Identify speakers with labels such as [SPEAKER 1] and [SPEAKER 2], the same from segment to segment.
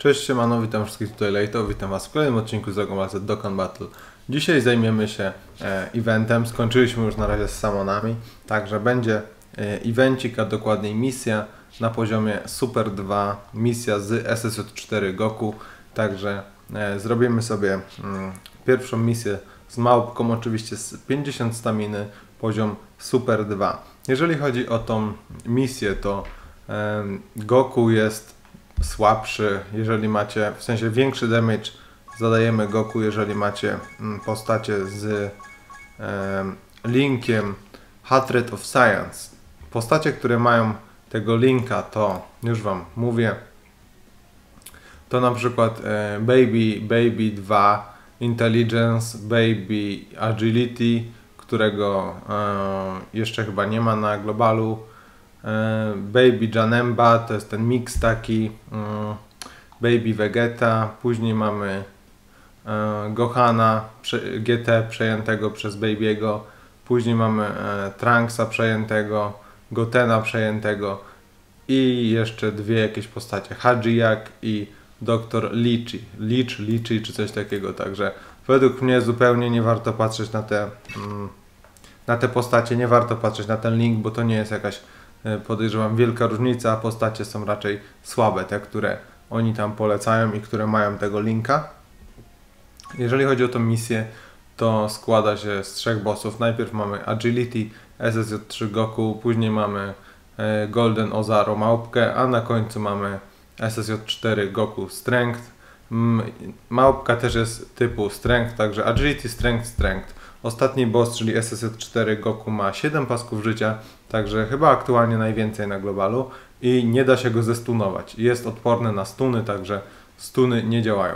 [SPEAKER 1] Cześć, siemano, witam wszystkich tutaj Lejto, witam Was w kolejnym odcinku z Dragon Dokkan Battle. Dzisiaj zajmiemy się e, eventem, skończyliśmy już na razie z Samonami, także będzie e, evencik, a dokładniej misja na poziomie Super 2, misja z SSJ4 Goku, także e, zrobimy sobie mm, pierwszą misję z małpką, oczywiście z 50 staminy, poziom Super 2. Jeżeli chodzi o tą misję, to e, Goku jest słabszy, jeżeli macie, w sensie większy damage zadajemy Goku, jeżeli macie mm, postacie z em, linkiem Hatred of Science. Postacie, które mają tego linka, to już Wam mówię, to na przykład e, Baby, Baby 2, Intelligence, Baby Agility, którego e, jeszcze chyba nie ma na globalu, Baby Janemba, to jest ten mix taki, mm, Baby Vegeta, później mamy e, Gohana GT przejętego przez Baby'ego, później mamy e, Trunksa przejętego, Gotena przejętego i jeszcze dwie jakieś postacie, Hajiak i Dr. Lichi, Lich, Lichi czy coś takiego, także według mnie zupełnie nie warto patrzeć na te, mm, na te postacie, nie warto patrzeć na ten link, bo to nie jest jakaś E, podejrzewam wielka różnica, postacie są raczej słabe, te, które oni tam polecają i które mają tego linka. Jeżeli chodzi o tą misję, to składa się z trzech bossów. Najpierw mamy Agility, SSJ3 Goku, później mamy e, Golden Ozaro Małpkę, a na końcu mamy SSJ4 Goku Strength. Małpka też jest typu Strength, także Agility, Strength, Strength. Ostatni boss, czyli SSJ4 Goku ma 7 pasków życia, także chyba aktualnie najwięcej na globalu i nie da się go zestunować. Jest odporny na stuny, także stuny nie działają.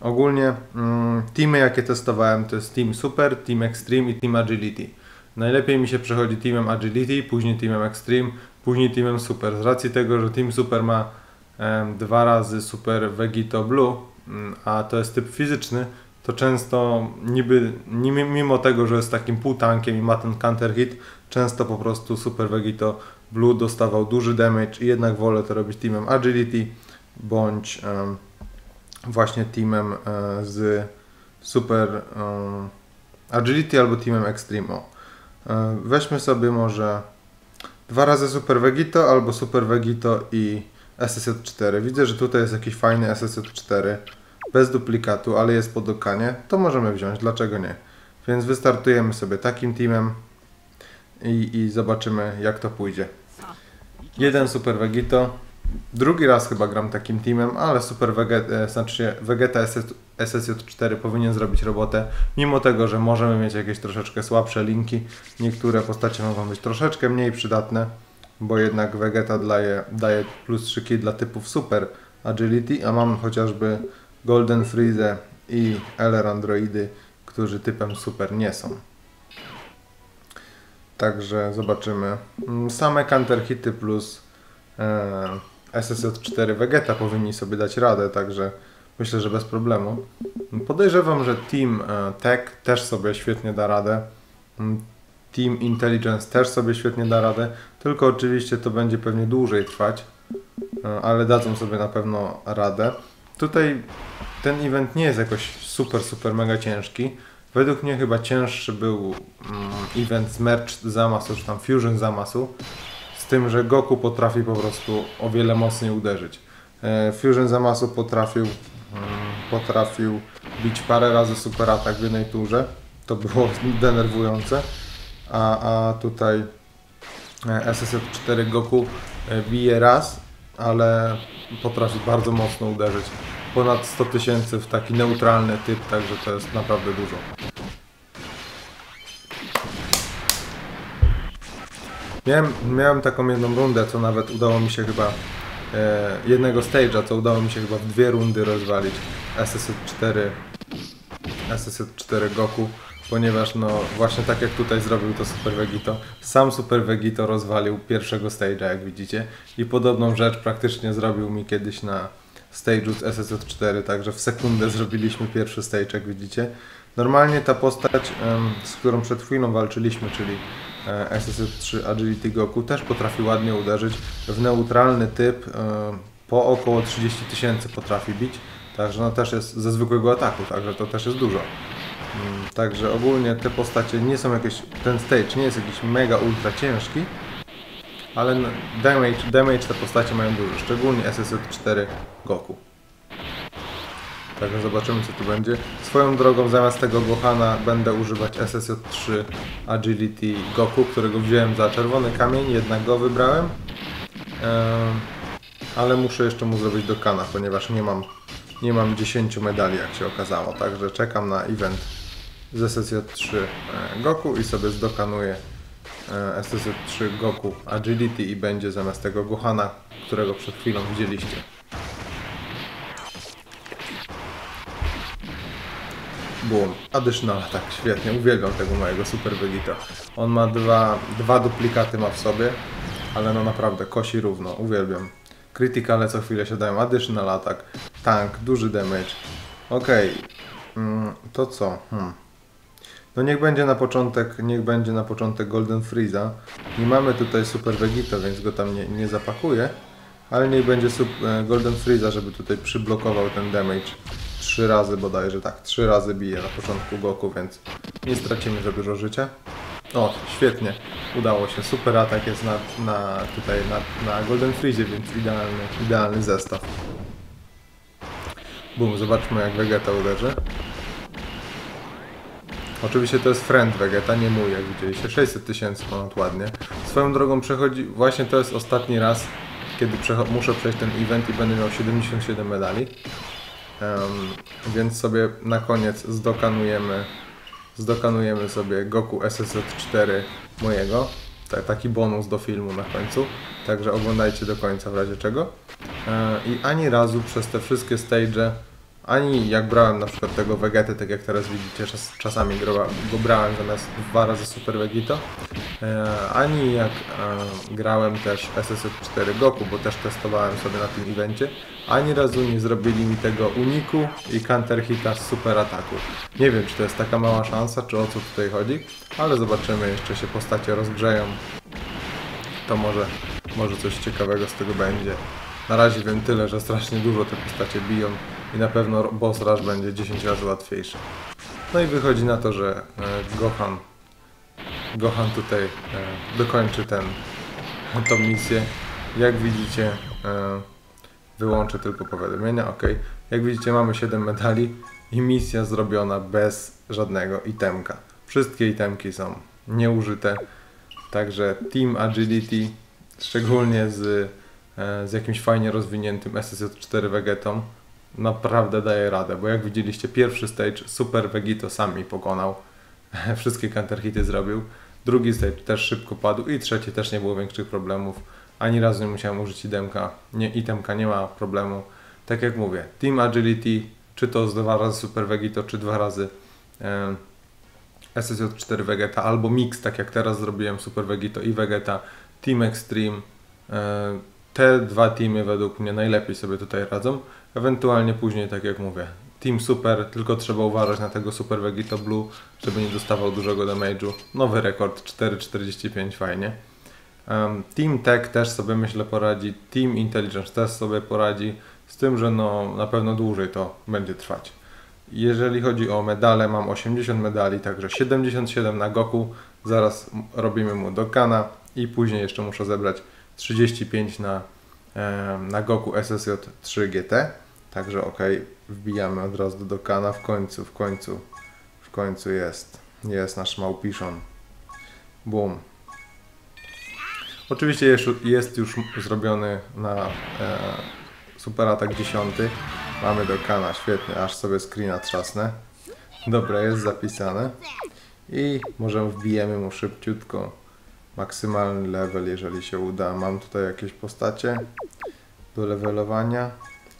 [SPEAKER 1] Ogólnie mm, teamy jakie testowałem to jest Team Super, Team Extreme i Team Agility. Najlepiej mi się przechodzi Teamem Agility, później Teamem Extreme, później Teamem Super. Z racji tego, że Team Super ma em, dwa razy Super Vegito Blue, mm, a to jest typ fizyczny, to często niby, mimo tego, że jest takim półtankiem i ma ten counter hit, często po prostu Super Vegito Blue dostawał duży damage i jednak wolę to robić teamem Agility bądź em, właśnie teamem e, z Super em, Agility albo teamem Extreme. O. E, weźmy sobie może dwa razy Super Vegito albo Super Vegito i SSJ4. Widzę, że tutaj jest jakiś fajny SSJ4 bez duplikatu, ale jest pod okanie, to możemy wziąć, dlaczego nie? Więc wystartujemy sobie takim teamem i, i zobaczymy jak to pójdzie. Jeden Super Vegito, drugi raz chyba gram takim teamem, ale Super Vegeta, e, znaczy Vegeta SS, SSJ4 powinien zrobić robotę, mimo tego, że możemy mieć jakieś troszeczkę słabsze linki, niektóre postacie mogą być troszeczkę mniej przydatne, bo jednak Vegeta daje, daje plus 3 dla typów Super Agility, a mam chociażby Golden Freeze i LR Androidy, którzy typem super nie są. Także zobaczymy. Mm, Same counter hity plus e, SSJ4 Vegeta powinni sobie dać radę, także myślę, że bez problemu. Podejrzewam, że Team e, Tech też sobie świetnie da radę. Mm, Team Intelligence też sobie świetnie da radę, tylko oczywiście to będzie pewnie dłużej trwać, e, ale dadzą sobie na pewno radę. Tutaj ten event nie jest jakoś super, super mega ciężki. Według mnie chyba cięższy był mm, event z Merch Zamasu, czy tam Fusion Zamasu, z tym, że Goku potrafi po prostu o wiele mocniej uderzyć. E, Fusion Zamasu potrafił, mm, potrafił bić parę razy super atak w jednej turze. To było denerwujące. A, a tutaj e, SSF4 Goku e, bije raz, ale potrafi bardzo mocno uderzyć. Ponad 100 tysięcy w taki neutralny typ, także to jest naprawdę dużo. Miałem, miałem taką jedną rundę, co nawet udało mi się chyba e, jednego stage'a, co udało mi się chyba w dwie rundy rozwalić SSJ4 SSJ4 Goku, ponieważ no właśnie tak jak tutaj zrobił to Super Vegito, sam Super Vegito rozwalił pierwszego stage'a, jak widzicie, i podobną rzecz praktycznie zrobił mi kiedyś na stage'u z SSJ4, także w sekundę zrobiliśmy pierwszy stage, jak widzicie. Normalnie ta postać, z którą przed chwilą walczyliśmy, czyli e, SSJ3 Agility Goku, też potrafi ładnie uderzyć w neutralny typ. e, po około 30 tysięcy potrafi bić. Także no też jest ze zwykłego ataku, także to też jest dużo. Mm, Także ogólnie te postacie nie są jakieś, ten stage nie jest jakiś mega ultra ciężki, ale damage, damage te postacie mają dużo, szczególnie SSJ4 Goku. Także zobaczymy co tu będzie. Swoją drogą zamiast tego Gohana będę używać SSJ3 Agility Goku, którego wziąłem za czerwony kamień, jednak go wybrałem. Em, ale muszę jeszcze mu zrobić do kana, ponieważ nie mam, nie mam 10 medali jak się okazało. Także czekam na event z SSJ3 e, Goku i sobie zdokanuję e, SSJ3 Goku Agility i będzie zamiast tego Gohana, którego przed chwilą widzieliście. Boom. Additional tak, świetnie. Uwielbiam tego mojego Super Vegeta. On ma dwa, dwa duplikaty ma w sobie, ale no naprawdę kosi równo. Uwielbiam. Krytykale co chwilę się dają. Additional attack, tank, duży damage. Okej. Mm, to co? Hmm. No niech będzie na początek, niech będzie na początek Golden Freeza. Nie mamy tutaj Super Vegeta, więc go tam nie, nie zapakuję. Ale niech będzie e, Golden Freeza, żeby tutaj przyblokował ten damage. Trzy razy bodajże, tak, trzy razy bije na początku Goku, więc nie stracimy za dużo życia. O, świetnie, udało się, super atak jest na, na tutaj na, na Golden Freezie, więc idealny, idealny zestaw. Bum, zobaczmy jak Vegeta uderzy. Oczywiście to jest friend Vegeta, nie mój, jak widzieliście. 600 tysięcy ponad ładnie. Swoją drogą przechodzi, właśnie to jest ostatni raz, kiedy muszę przejść ten event i będę miał 77 medali. Em, więc sobie na koniec zdokanujemy, zdokanujemy sobie Goku SSJ4 mojego. Ta, taki bonus do filmu na końcu. Także oglądajcie do końca w razie czego. E, I ani razu przez te wszystkie stage, ani jak brałem na przykład tego Vegetę, tak jak teraz widzicie, czas, czasami go, brałem zamiast dwa razy Super Vegito, e, ani jak e, grałem też SSJ4 Goku, bo też testowałem sobie na tym evencie, ani razu nie zrobili mi tego uniku i counter hita z super ataku. Nie wiem, czy to jest taka mała szansa, czy o co tutaj chodzi, ale zobaczymy, jeszcze się postacie rozgrzeją. To może, może coś ciekawego z tego będzie. Na razie wiem tyle, że strasznie dużo te postacie biją i na pewno boss rush będzie 10 razy łatwiejszy. No i wychodzi na to, że e, Gohan, Gohan tutaj e, dokończy ten, tą misję. Jak widzicie, e, wyłączę tylko powiadomienia, ok. Jak widzicie mamy 7 medali i misja zrobiona bez żadnego itemka. Wszystkie itemki są nieużyte, także Team Agility, szczególnie z, z jakimś fajnie rozwiniętym SSJ4 Vegetą, naprawdę daje radę, bo jak widzieliście pierwszy stage Super Vegito sam mi pokonał, wszystkie counterhity zrobił, drugi stage też szybko padł i trzeci też nie było większych problemów, ani razu nie musiałem użyć itemka, nie, itemka nie ma problemu, tak jak mówię, Team Agility, czy to z dwa razy Super Vegito, czy dwa razy e, SSJ4 Vegeta, albo mix, tak jak teraz zrobiłem Super Vegito i Vegeta, Team Extreme, e, te dwa teamy według mnie najlepiej sobie tutaj radzą. Ewentualnie później, tak jak mówię, Team Super, tylko trzeba uważać na tego Super Vegito Blue, żeby nie dostawał dużego damage'u. Nowy rekord 4,45, fajnie. Um, Team Tech też sobie myślę poradzi, Team Intelligence też sobie poradzi, z tym, że no na pewno dłużej to będzie trwać. Jeżeli chodzi o medale, mam 80 medali, także 77 na Goku, zaraz robimy mu do Kana i później jeszcze muszę zebrać 35 na, na Goku SSJ 3 GT. Także ok, wbijamy od razu do Dokana, w końcu, w końcu, w końcu jest, jest nasz małpiszon. Boom. Oczywiście jest, jest już zrobiony na e, super atak 10. Mamy Dokana, świetnie, aż sobie screena trzasnę. Dobra, jest zapisane. I możemy wbijemy mu szybciutko maksymalny level, jeżeli się uda. Mam tutaj jakieś postacie do levelowania.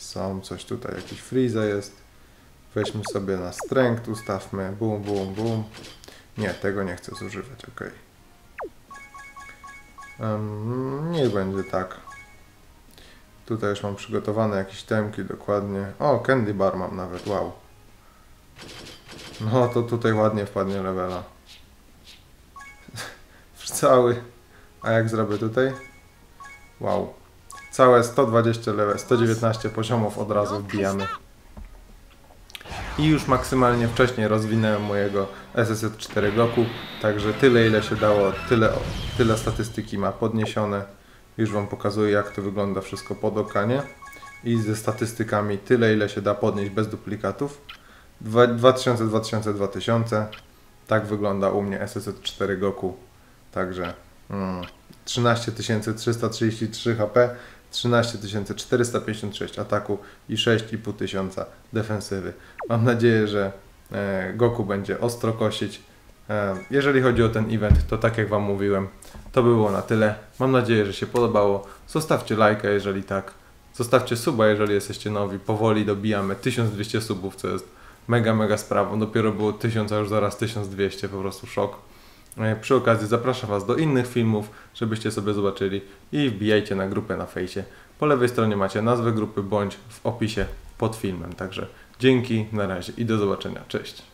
[SPEAKER 1] Są coś tutaj, jakiś freeze jest. Weźmy sobie na strength, ustawmy boom, boom, boom. Nie, tego nie chcę zużywać, ok. Um, niech będzie tak. Tutaj już mam przygotowane jakieś temki dokładnie. O, candy bar mam nawet, wow. No to tutaj ładnie wpadnie levela. Cały. A jak zrobię tutaj? Wow. Całe 120 level, 119 poziomów od razu wbijamy. I już maksymalnie wcześniej rozwinąłem mojego SSJ4 Goku, także tyle ile się dało, tyle, tyle statystyki ma podniesione. Już Wam pokazuję jak to wygląda wszystko po dokanie. I ze statystykami tyle ile się da podnieść bez duplikatów. Dwa- 2000, 2000, 2000. Tak wygląda u mnie SSJ4 Goku. Także mm, 13 333 HP, 13 456 ataku i 6,5 tysiąca defensywy. Mam nadzieję, że e, Goku będzie ostro kosić. E, jeżeli chodzi o ten event, to tak jak Wam mówiłem, to by było na tyle. Mam nadzieję, że się podobało. Zostawcie lajka, jeżeli tak. Zostawcie suba, jeżeli jesteście nowi. Powoli dobijamy 1200 subów, co jest mega, mega sprawą. Dopiero było 1000, a już zaraz 1200, po prostu szok. E, Przy okazji zapraszam Was do innych filmów, żebyście sobie zobaczyli i wbijajcie na grupę na fejsie. Po lewej stronie macie nazwę grupy bądź w opisie pod filmem. Także dzięki, na razie i do zobaczenia. Cześć.